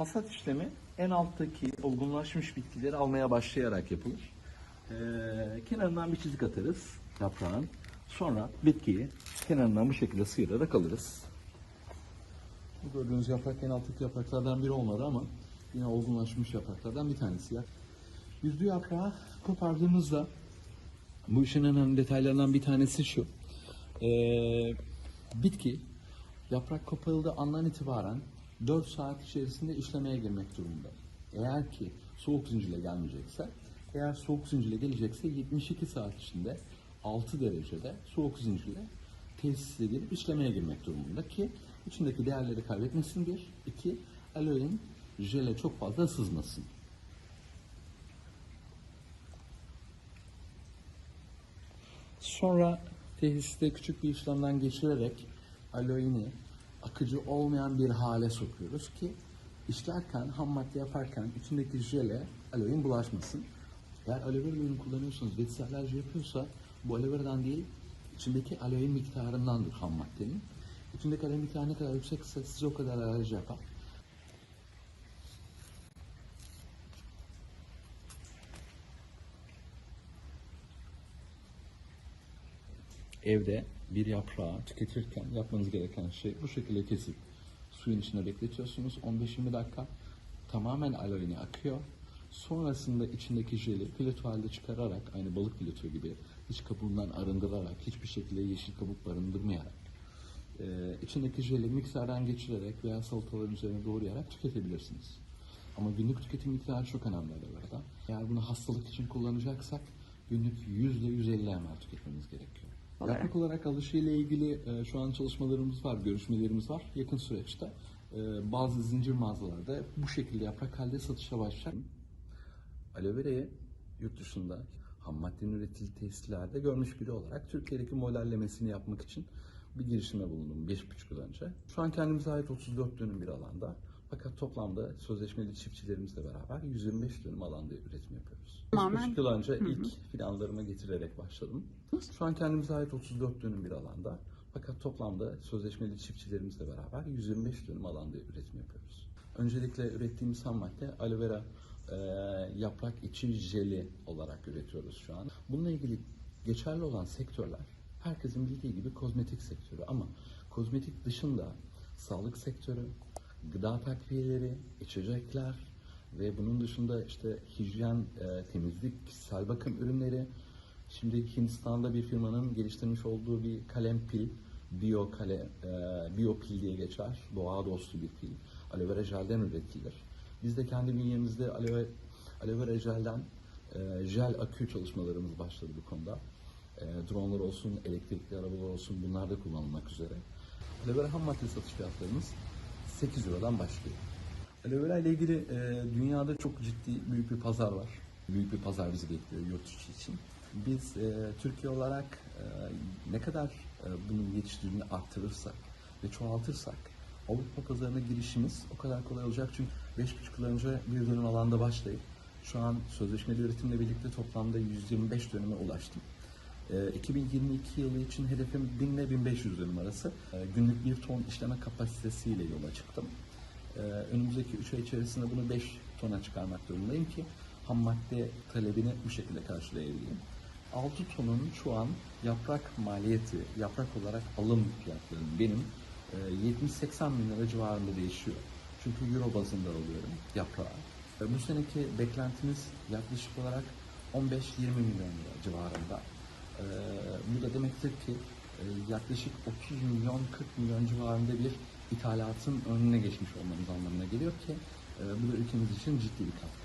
Hasat işlemi en alttaki olgunlaşmış bitkileri almaya başlayarak yapılır. Ee, kenarından bir çizik atarız yaprağın. Sonra bitkiyi kenarından bu şekilde sıyırarak alırız. Bu gördüğünüz yaprak en alttaki yapraklardan biri olmadı ama yine olgunlaşmış yapraklardan bir tanesi. ya. Yüzlü yaprağı kopardığımızda bu işin en önemli detaylarından bir tanesi şu. Ee, bitki yaprak koparıldığı andan itibaren 4 saat içerisinde işlemeye girmek durumunda. Eğer ki soğuk zincirle gelmeyecekse, eğer soğuk zincirle gelecekse 72 saat içinde 6 derecede soğuk zincirle tesis edilip işlemeye girmek durumunda ki içindeki değerleri kaybetmesin bir, iki, aloein jele çok fazla sızmasın. Sonra tesiste küçük bir işlemden geçirerek aloeini akıcı olmayan bir hale sokuyoruz ki işlerken, ham madde yaparken içindeki jele aloein bulaşmasın. Eğer aloe vera ürünü kullanıyorsanız ve alerji yapıyorsa bu aloe vera'dan değil içindeki aloein miktarındandır ham maddenin. İçindeki aloein miktarı ne kadar yüksekse size o kadar alerji yapar. Evde bir yaprağı tüketirken yapmanız gereken şey bu şekilde kesip suyun içinde bekletiyorsunuz 15-20 dakika tamamen aloeini akıyor. Sonrasında içindeki jeli fileto halde çıkararak aynı balık fileto gibi hiç kabuğundan arındırarak hiçbir şekilde yeşil kabuk barındırmayarak e, içindeki jeli mikserden geçirerek veya salataların üzerine doğrayarak tüketebilirsiniz. Ama günlük tüketim miktarı çok önemli aloe vera'da. Eğer bunu hastalık için kullanacaksak günlük 100 ile 150 ml tüketmemiz gerekiyor. Olarak. Yaprak olarak alışı ile ilgili e, şu an çalışmalarımız var, görüşmelerimiz var. Yakın süreçte e, bazı zincir mağazalarda bu şekilde yaprak halde satışa başlayacak. Aloe vera'yı yurt dışında ham maddenin üretildiği tesislerde görmüş biri olarak Türkiye'deki modellemesini yapmak için bir girişime bulundum 5,5 yıl önce. Şu an kendimize ait 34 dönüm bir alanda fakat toplamda sözleşmeli çiftçilerimizle beraber 125 dönüm alanda üretim yapıyoruz. Tamamen- 3,5 yıl önce ilk planlarıma getirerek başladım. Şu an kendimize ait 34 dönüm bir alanda fakat toplamda sözleşmeli çiftçilerimizle beraber 125 dönüm alanda üretim yapıyoruz. Öncelikle ürettiğimiz ham madde aloe vera e, yaprak içi jeli olarak üretiyoruz şu an. Bununla ilgili geçerli olan sektörler herkesin bildiği gibi kozmetik sektörü ama kozmetik dışında sağlık sektörü, gıda takviyeleri, içecekler ve bunun dışında işte hijyen, e, temizlik, kişisel bakım ürünleri. Şimdi Hindistan'da bir firmanın geliştirmiş olduğu bir kalem pil, biyo kale, e, biyo pil diye geçer. Doğa dostu bir pil. Aloe vera jelden üretilir. Biz de kendi bünyemizde aloe, aloe vera jelden e, jel akü çalışmalarımız başladı bu konuda. E, dronlar olsun, elektrikli arabalar olsun bunlar da kullanılmak üzere. Aloe vera ham madde satış fiyatlarımız 8 Euro'dan başlıyor. Aloe vera ile ilgili e, dünyada çok ciddi büyük bir pazar var. Büyük bir pazar bizi bekliyor yurt içi için. Biz e, Türkiye olarak e, ne kadar e, bunun yetiştiğini arttırırsak ve çoğaltırsak Avrupa pazarına girişimiz o kadar kolay olacak. Çünkü 5,5 yıl önce bir dönüm alanda başlayıp şu an sözleşmeli üretimle birlikte toplamda 125 dönüme ulaştım. E, 2022 yılı için hedefim 1000 ile 1500 dönüm arası. E, günlük bir ton işleme kapasitesiyle yola çıktım. Ee, önümüzdeki 3 ay içerisinde bunu 5 tona çıkarmak durumundayım ki ham madde talebini bu şekilde karşılayabileyim. 6 tonun şu an yaprak maliyeti, yaprak olarak alım fiyatlarının benim e, 70-80 bin lira civarında değişiyor. Çünkü euro bazında alıyorum yaprağı. E, Bu seneki beklentimiz yaklaşık olarak 15-20 milyon lira civarında. E, Bu da demektir ki e, yaklaşık 30 milyon 40 milyon civarında bir ithalatın önüne geçmiş olmamız anlamına geliyor ki e, bu da ülkemiz için ciddi bir katkı.